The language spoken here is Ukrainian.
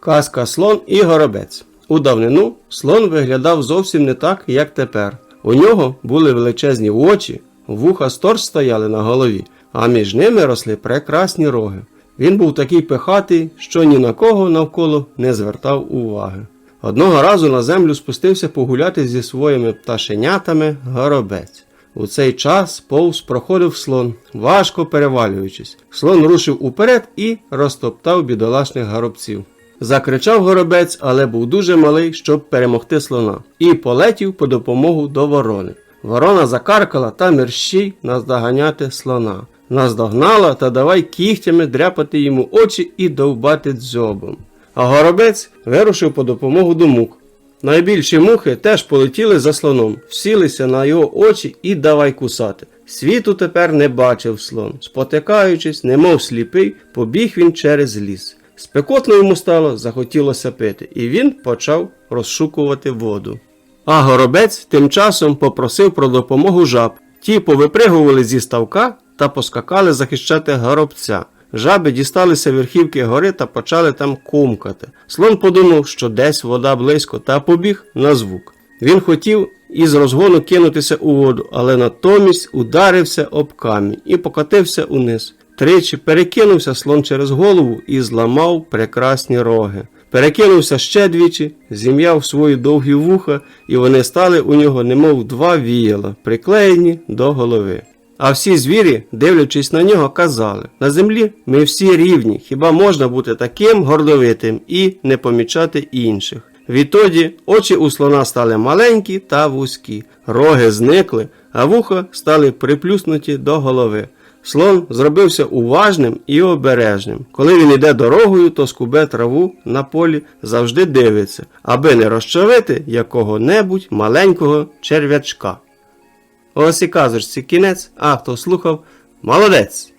Казка слон і горобець. У давнину слон виглядав зовсім не так, як тепер. У нього були величезні очі, вуха сторч стояли на голові, а між ними росли прекрасні роги. Він був такий пихатий, що ні на кого навколо не звертав уваги. Одного разу на землю спустився погуляти зі своїми пташенятами горобець. У цей час повз проходив слон, важко перевалюючись. Слон рушив уперед і розтоптав бідолашних горобців. Закричав горобець, але був дуже малий, щоб перемогти слона, і полетів по допомогу до ворони. Ворона закаркала та мерщій наздоганяти слона. Наздогнала та давай кігтями дряпати йому очі і довбати дзьобом. А горобець вирушив по допомогу до мук. Найбільші мухи теж полетіли за слоном, всілися на його очі і давай кусати. Світу тепер не бачив слон. Спотикаючись, немов сліпий, побіг він через ліс. Спекотно йому стало, захотілося пити, і він почав розшукувати воду. А горобець тим часом попросив про допомогу жаб. Ті повипригували зі ставка та поскакали захищати горобця. Жаби дісталися верхівки гори та почали там кумкати. Слон подумав, що десь вода близько, та побіг на звук. Він хотів із розгону кинутися у воду, але натомість ударився об камінь і покотився униз. Тричі перекинувся слон через голову і зламав прекрасні роги. Перекинувся ще двічі, зім'яв свої довгі вуха, і вони стали у нього немов два віяла, приклеєні до голови. А всі звірі, дивлячись на нього, казали: на землі ми всі рівні, хіба можна бути таким гордовитим і не помічати інших. Відтоді очі у слона стали маленькі та вузькі, роги зникли, а вуха стали приплюснуті до голови. Слон зробився уважним і обережним. Коли він йде дорогою, то скубе траву на полі завжди дивиться, аби не розчавити якого-небудь маленького черв'ячка. Ось і казочці кінець, а хто слухав, молодець!